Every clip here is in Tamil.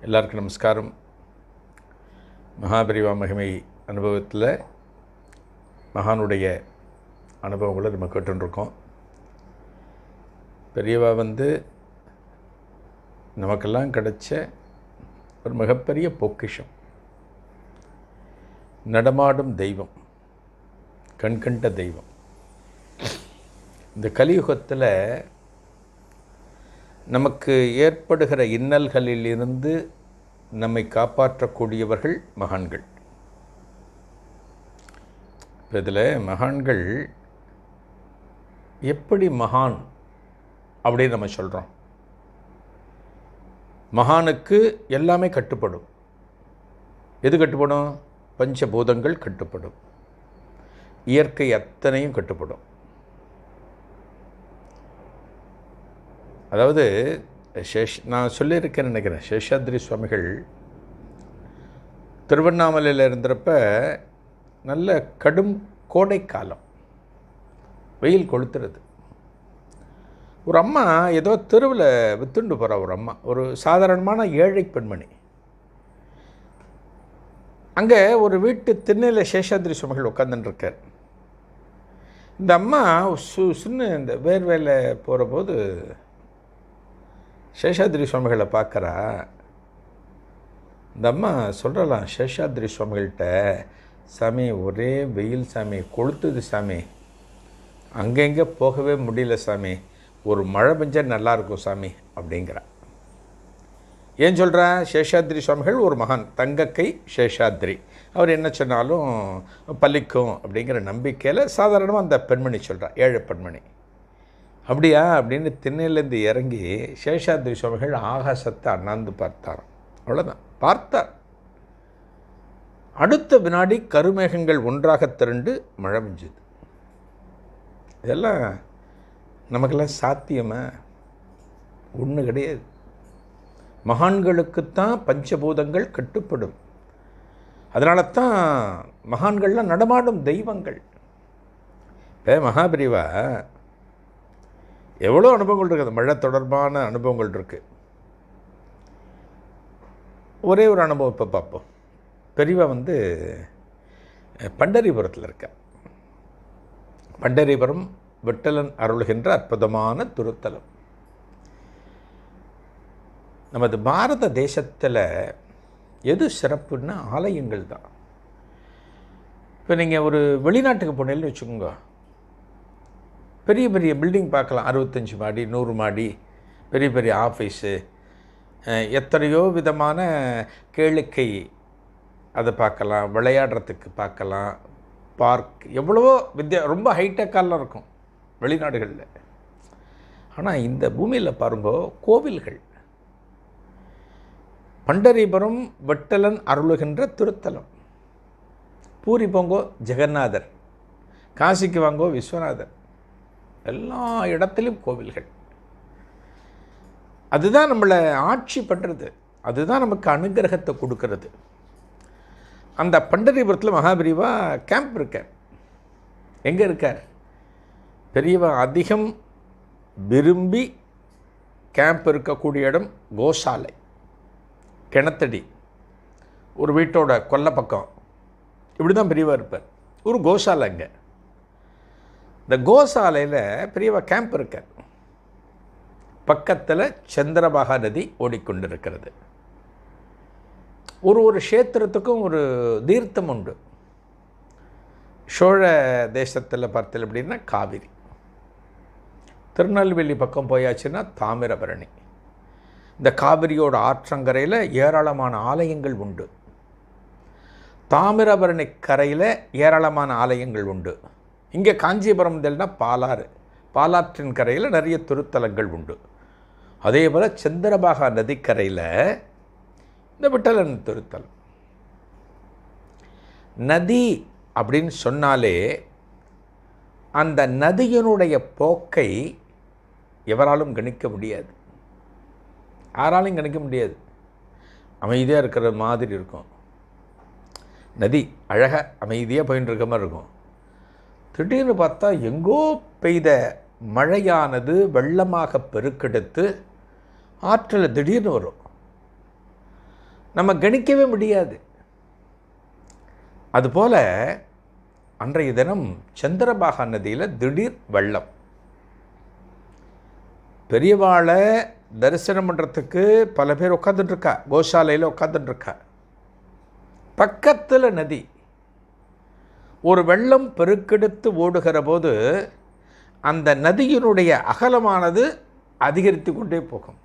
எல்லாருக்கும் நமஸ்காரம். மகாபரிவா மகிமை அனுபவத்தில் மகானுடைய அனுபவங்களை நம்ம கேட்டுருக்கோம் பெரியவா வந்து நமக்கெல்லாம் கிடைச்ச ஒரு மிகப்பெரிய பொக்கிஷம். நடமாடும் தெய்வம் கண்கண்ட தெய்வம். இந்த கலியுகத்தில் நமக்கு ஏற்படுகிற இன்னல்களிலிருந்து நம்மை காப்பாற்றக்கூடியவர்கள் மகான்கள். இப்போ இதில் மகான்கள் எப்படி மகான் அப்படின்னு நம்ம சொல்கிறோம் மகானுக்கு எல்லாமே கட்டுப்படும். எது கட்டுப்படும்? பஞ்சபூதங்கள் கட்டுப்படும். இயற்கை அத்தனையும் கட்டுப்படும். அதாவது சேஷ் நான் சொல்லியிருக்கேன்னு நினைக்கிறேன் சேஷாத்ரி சுவாமிகள் திருவண்ணாமலையில் இருந்தப்ப நல்ல கடும் கோடைக்காலம் வெயில் கொளுத்துறது. ஒரு அம்மா ஏதோ தெருவில் வித்துண்டு போகிற ஒரு அம்மா ஒரு சாதாரணமான ஏழை பெண்மணி. அங்கே ஒரு வீட்டு திண்ணையில் சேஷாத்ரி சுவாமிகள் உட்காந்துட்டுருக்கார் இந்த அம்மா சு சின்ன இந்த வேர்வேல போகிற போது சேஷாதிரி சுவாமிகளை பார்க்குறா. இந்த அம்மா சொல்கிறலாம் சேஷாதிரி சுவாமிகள்கிட்ட சாமி ஒரே வெயில் சாமி கொளுத்துது சாமி. அங்கங்கே போகவே முடியல சாமி. ஒரு மழை பெஞ்சால் நல்லாயிருக்கும் சாமி அப்படிங்கிறா. ஏன் சொல்கிறா சேஷாத்ரி சுவாமிகள் ஒரு மகான் தங்கக்கை சேஷாத்ரி. அவர் என்ன சொன்னாலும் பலிக்கும் அப்படிங்கிற நம்பிக்கையில் சாதாரணமாக அந்த பெண்மணி சொல்கிறா ஏழை பெண்மணி. அப்படியா? அப்படின்னு திண்ணையிலேருந்து இறங்கி சேஷாத்ரி சுவாமிகள் ஆகாசத்தை அண்ணாந்து பார்த்தாராம். அவ்வளோதான் பார்த்தார். அடுத்த வினாடி கருமேகங்கள் ஒன்றாக திரண்டு மழை பெஞ்சது. இதெல்லாம் நமக்கெல்லாம் சாத்தியமாக ஒன்று கிடையாது. மகான்களுக்குத்தான் பஞ்சபூதங்கள் கட்டுப்படும். அதனால தான் மகான்கள்லாம் நடமாடும் தெய்வங்கள். இப்போ மகாபிரிவா எவ்வளோ அனுபவங்கள் இருக்குது மழை தொடர்பான அனுபவங்கள் இருக்குது ஒரே ஒரு அனுபவம் இப்போ பார்ப்போம். பெரியவா வந்து பண்டரிபுரத்தில் இருக்கா பண்டரிபுரம் விட்டலன் அருள்கின்ற அற்புதமான துருத்தலம். நமது பாரத தேசத்தில் எது சிறப்புன்னா ஆலயங்கள் தான். இப்போ நீங்கள் ஒரு வெளிநாட்டுக்கு போனேன்னு வச்சுக்கோங்க. பெரிய பெரிய பில்டிங் பார்க்கலாம். அறுபத்தஞ்சி மாடி நூறு மாடி பெரிய பெரிய ஆஃபீஸு எத்தனையோ விதமான கேளிக்கை அதை பார்க்கலாம். விளையாடுறதுக்கு பார்க்கலாம். பார்க் எவ்வளவோ வித்யா ரொம்ப ஹைடெக்காலாம் இருக்கும் வெளிநாடுகளில். ஆனால் இந்த பூமியில் பாருங்க கோவில்கள். பண்டரிபுரம் வெட்டலன் அருளுகின்ற திருத்தலம். பூரி போங்கோ ஜெகநாதர். காசிக்கு வாங்கோ விஸ்வநாதர். எல்லா இடத்துலையும் கோவில்கள். அதுதான் நம்மளை ஆட்சி பண்ணுறது அதுதான் நமக்கு அனுகிரகத்தை கொடுக்கறது. அந்த பண்டரிபுரத்தில் மகாபிரிவா கேம்ப் இருக்கார். எங்கே இருக்கார்? பெரியவா அதிகம் விரும்பி கேம்ப் இருக்கக்கூடிய இடம் கோசாலை கிணத்தடி ஒரு வீட்டோட கொல்லை பக்கம். இப்படி தான் பெரியவா இருப்பார். ஒரு கோசாலை அங்கே. இந்த கோசாலையில் பெரியவா கேம்ப் இருக்கார் பக்கத்தில் சந்திரபாகா நதி ஓடிக்கொண்டிருக்கிறது. ஒரு ஒரு க்ஷேத்திரத்துக்கும் ஒரு தீர்த்தம் உண்டு. சோழ தேசத்தில் பார்த்தல் அப்படின்னா காவிரி. திருநெல்வேலி பக்கம் போயாச்சுன்னா தாமிரபரணி. இந்த காவிரியோட ஆற்றங்கரையில் ஏராளமான ஆலயங்கள் உண்டு. தாமிரபரணி கரையில் ஏராளமான ஆலயங்கள் உண்டு. இங்கே காஞ்சிபுரம் தெல்னா பாலாறு. பாலாற்றின் கரையில் நிறைய திருத்தலங்கள் உண்டு. அதே போல் சந்திரபாகா நதிக்கரையில் இந்த விட்டலன் திருத்தலம். நதி அப்படின்னு சொன்னாலே அந்த நதியினுடைய போக்கை எவராலும் கணிக்க முடியாது. யாராலும் கணிக்க முடியாது. அமைதியாக இருக்கிற மாதிரி இருக்கும். நதி அழகாக அமைதியாக போயின்னு இருக்க மாதிரி இருக்கும். திடீர்னு பார்த்தா எங்கோ பெய்த மழையானது வெள்ளமாக பெருக்கெடுத்து ஆற்றில் திடீர்னு வரும். நம்ம கணிக்கவே முடியாது. அதுபோல் அன்றைய தினம் சந்திரபாகா நதியில் திடீர் வெள்ளம். பெரியவாளை தரிசனம் பண்ணுறதுக்கு பல பேர் உட்காந்துட்ருக்கா கோசாலையில் உட்காந்துட்ருக்கா பக்கத்தில் நதி. ஒரு வெள்ளம் பெருக்கெடுத்து ஓடுகிற போது அந்த நதியினுடைய அகலமானது அதிகரித்து கொண்டே போகும்.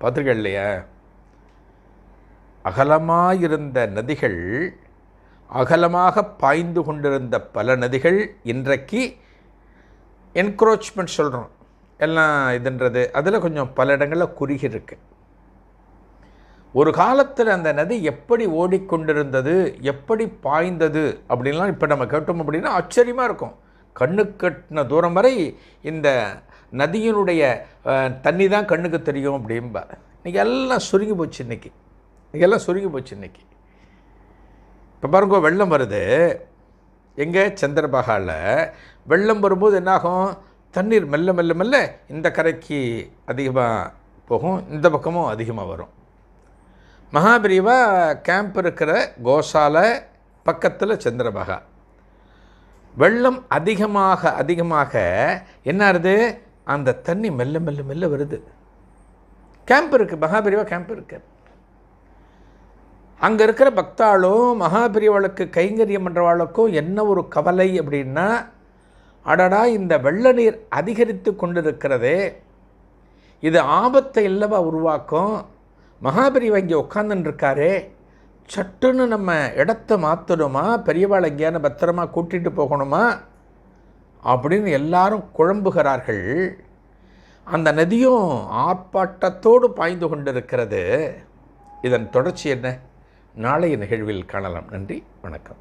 பார்த்துருக்க இல்லையா? அகலமாயிருந்த நதிகள் அகலமாக பாய்ந்து கொண்டிருந்த பல நதிகள் இன்றைக்கு என்க்ரோச்மெண்ட் சொல்கிறோம் எல்லாம் இதுன்றது. அதில் கொஞ்சம் பல இடங்களில் குறுகி இருக்குது ஒரு காலத்தில் அந்த நதி எப்படி ஓடிக்கொண்டிருந்தது எப்படி பாய்ந்தது அப்படின்லாம் இப்போ நம்ம கேட்டோம் அப்படின்னா ஆச்சரியமாக இருக்கும். கண்ணு கட்டின தூரம் வரை இந்த நதியினுடைய தண்ணி தான் கண்ணுக்கு தெரியும் அப்படிம்பா. இன்றைக்கி எல்லாம் சுருங்கி போச்சு இன்றைக்கி இன்றைக்கி எல்லாம் சுருங்கி போச்சு இன்றைக்கி இப்போ பாருங்க வெள்ளம் வருது. எங்கே? சந்திரபாகாவில் வெள்ளம் வரும்போது என்னாகும்? தண்ணீர் மெல்ல மெல்ல மெல்ல இந்த கரைக்கு அதிகமாக போகும் இந்த பக்கமும் அதிகமாக வரும். மகாபிரிவா கேம்ப் இருக்கிற கோசாலை பக்கத்தில் சந்திரபகா. வெள்ளம் அதிகமாக அதிகமாக என்ன ஆகுது அந்த தண்ணி மெல்ல மெல்ல மெல்ல வருது. கேம்ப் இருக்குது மகாபிரிவா கேம்ப் இருக்கு. அங்கே இருக்கிற பக்தாளும் மகாபிரிவாளுக்கு கைங்கரியம் பண்ணுறவாளுக்கும் என்ன ஒரு கவலை அப்படின்னா அடடா இந்த வெள்ள நீர் அதிகரித்து கொண்டிருக்கிறதே. இது ஆபத்தை இல்லவா உருவாக்கும்? மகாபெரிவா இங்கே உட்காந்துருக்காரே சட்டுன்னு நம்ம இடத்த மாற்றணுமா பெரியவாள் எங்கேயான பத்திரமா கூட்டிகிட்டு போகணுமா? அப்படின்னு எல்லாரும் குழம்புகிறார்கள். அந்த நதியும் ஆர்ப்பாட்டத்தோடு பாய்ந்து கொண்டிருக்கிறது. இதன் தொடர்ச்சி என்ன? நாளைய நிகழ்வில் காணலாம். நன்றி. வணக்கம்.